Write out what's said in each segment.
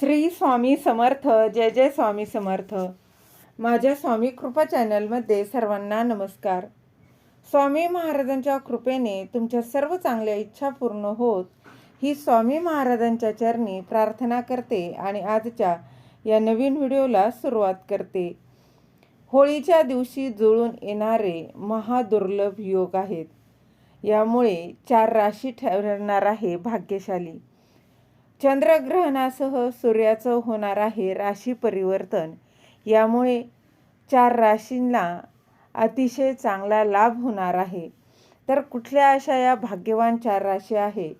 श्री स्वामी समर्थ जय जय स्वामी समर्थ. माझ्या स्वामी कृपा चॅनलमध्ये सर्वांना नमस्कार. स्वामी महाराजांच्या कृपेने तुमच्या सर्व चांगल्या इच्छा पूर्ण होत ही स्वामी महाराजांच्या चरणी प्रार्थना करते आणि आजच्या या नवीन व्हिडिओला सुरुवात करते. होळीच्या दिवशी जुळून येणारे महादुर्लभ योग आहेत. यामुळे चार राशी ठरणार आहे भाग्यशाली. चंद्रग्रहणासह सूर्याचं होणार आहे राशी परिवर्तन. यामुळे चार राशींना अतिशय चांगला लाभ होणार आहे. तर कुठल्या अशा या भाग्यवान चार राशी आहे?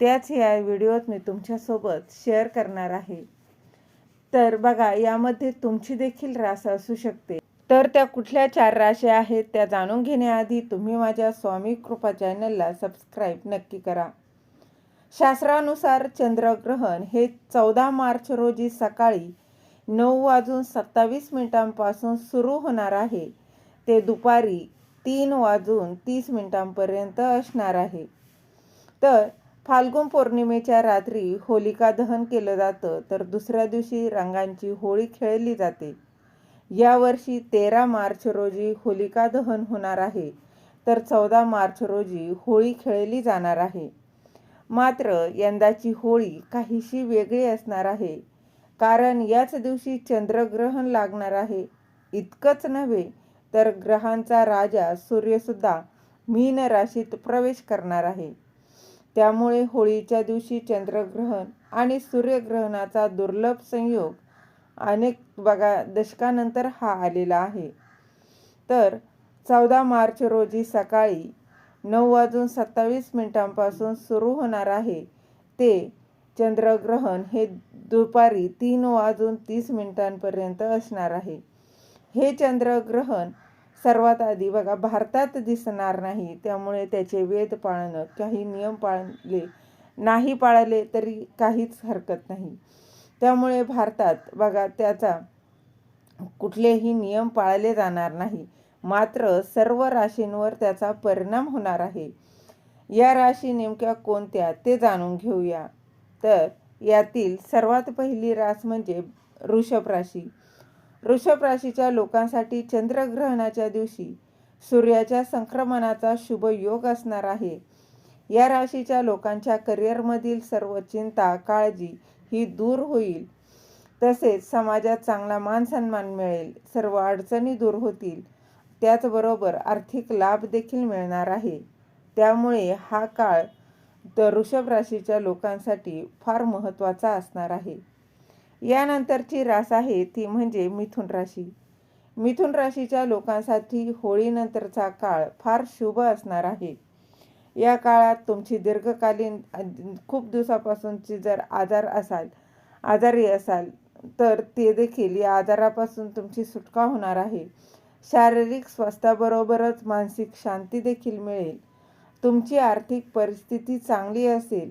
त्याच या व्हिडिओत मी तुमच्यासोबत शेअर करणार आहे. तर बघा यामध्ये तुमची देखील रास असू शकते. तर त्या कुठल्या चार राशी आहेत त्या जाणून घेण्याआधी तुम्ही माझ्या स्वामी कृपा चॅनलला सबस्क्राईब नक्की करा. शास्त्रानुसार चंद्रग्रहण हे चौदा मार्च रोजी सकाळी नऊ वाजून सत्तावीस मिनिटांपासून सुरू होणार आहे. ते दुपारी तीन वाजून तीस मिनिटांपर्यंत असणार आहे. तर फाल्गुन पौर्णिमेच्या रात्री होलिका दहन केलं जातं तर दुसऱ्या दिवशी रंगांची होळी खेळली जाते. यावर्षी तेरा मार्च रोजी होलिका दहन होणार आहे तर चौदा मार्च रोजी होळी खेळली जाणार आहे. मात्र यंदाची होळी काहीशी वेगळी असणार आहे. कारण याच दिवशी चंद्रग्रहण लागणार आहे. इतकंच नव्हे तर ग्रहांचा राजा सूर्यसुद्धा मीन राशीत प्रवेश करणार आहे. त्यामुळे होळीच्या दिवशी चंद्रग्रहण आणि सूर्यग्रहणाचा दुर्लभ संयोग अनेक बघा दशकानंतर हा आलेला आहे. तर चौदा मार्च रोजी सकाळी नऊ वाजून सत्तावीस मिनिटांपासून सुरू होणार आहे. ते चंद्रग्रहण हे दुपारी तीन वाजून तीस मिनिटांपर्यंत असणार आहे. हे चंद्रग्रहण सर्वात आधी बघा भारतात दिसणार नाही. त्यामुळे त्याचे वेद पाळणं काही नियम पाळले नाही पाळले तरी काहीच हरकत नाही. त्यामुळे भारतात बघा त्याचा कुठलेही नियम पाळले जाणार नाही. मात्र सर्व राशींवर त्याचा परिणाम होणार आहे. या राशी नेमक्या कोणत्या ते जाणून घेऊया. तर यातील सर्वात पहिली रास म्हणजे वृषभ राशी. वृषभ राशीच्या लोकांसाठी चंद्रग्रहणाच्या दिवशी सूर्याच्या संक्रमणाचा शुभ योग असणार आहे. या राशीच्या लोकांच्या करिअरमधील सर्व चिंता काळजी ही दूर होईल. तसेच समाजात चांगला मान सन्मान मिळेल. सर्व अडचणी दूर होतील. त्याचबरोबर आर्थिक लाभ देखील मिळणार आहे. त्यामुळे हा काळ तर वृषभ राशीच्या लोकांसाठी फार महत्त्वाचा असणार आहे. यानंतरची रास आहे ती म्हणजे मिथुन राशी. मिथुन राशीच्या लोकांसाठी होळीनंतरचा काळ फार शुभ असणार आहे. या काळात तुमची दीर्घकालीन खूप दिवसापासूनची जर आजार असाल आजारी असाल तर ते देखील या आजारापासून तुमची सुटका होणार आहे. शारीरिक स्वास्थ्याबरोबरच मानसिक शांती देखील मिळेल. तुमची आर्थिक परिस्थिती चांगली असेल.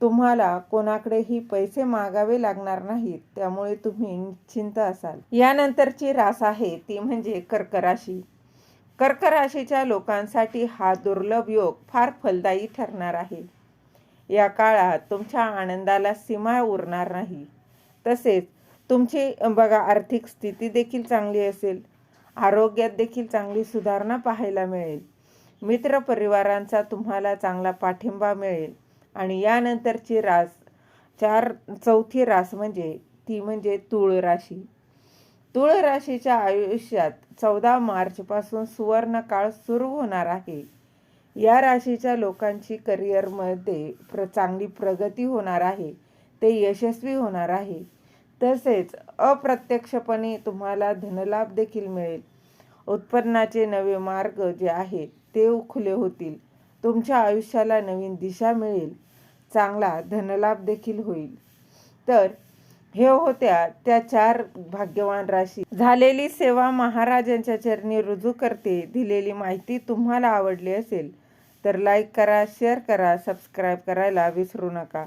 तुम्हाला कोणाकडेही पैसे मागावे लागणार नाहीत त्यामुळे तुम्ही निश्चिंत असाल. यानंतरची रास आहे ती म्हणजे कर्क राशी कर्क राशीच्या लोकांसाठी हा दुर्लभ योग फार फलदायी ठरणार आहे. या काळात तुमच्या आनंदाला सीमा उरणार नाही. तसेच तुमची बघा आर्थिक स्थिती देखील चांगली असेल. आरोग्यात देखील चांगली सुधारणा पाहायला मिळेल. मित्रपरिवारांचा तुम्हाला चांगला पाठिंबा मिळेल. आणि यानंतरची रास चार चौथी रास म्हणजे ती म्हणजे तुळ राशी. तुळ राशीच्या आयुष्यात चौदा मार्चपासून सुवर्ण काळ सुरू होणार आहे. या राशीच्या लोकांची करिअरमध्ये प्र चांगली प्रगती होणार आहे. ते यशस्वी होणार आहे. तसेच अप्रत्यक्षपणे तुम्हाला धनलाभ देखील मिळेल. उत्पन्नाचे नवे मार्ग जे आहेत ते खुले होतील. तुमच्या आयुष्याला नवीन दिशा मिळेल. चांगला धनलाभ देखील होईल. तर हे होत्या त्या चार भाग्यवान राशी. झालेली सेवा महाराजांच्या चरणी रुजू करते. दिलेली माहिती तुम्हाला आवडली असेल तर लाईक करा शेअर करा सबस्क्राईब करायला विसरू नका.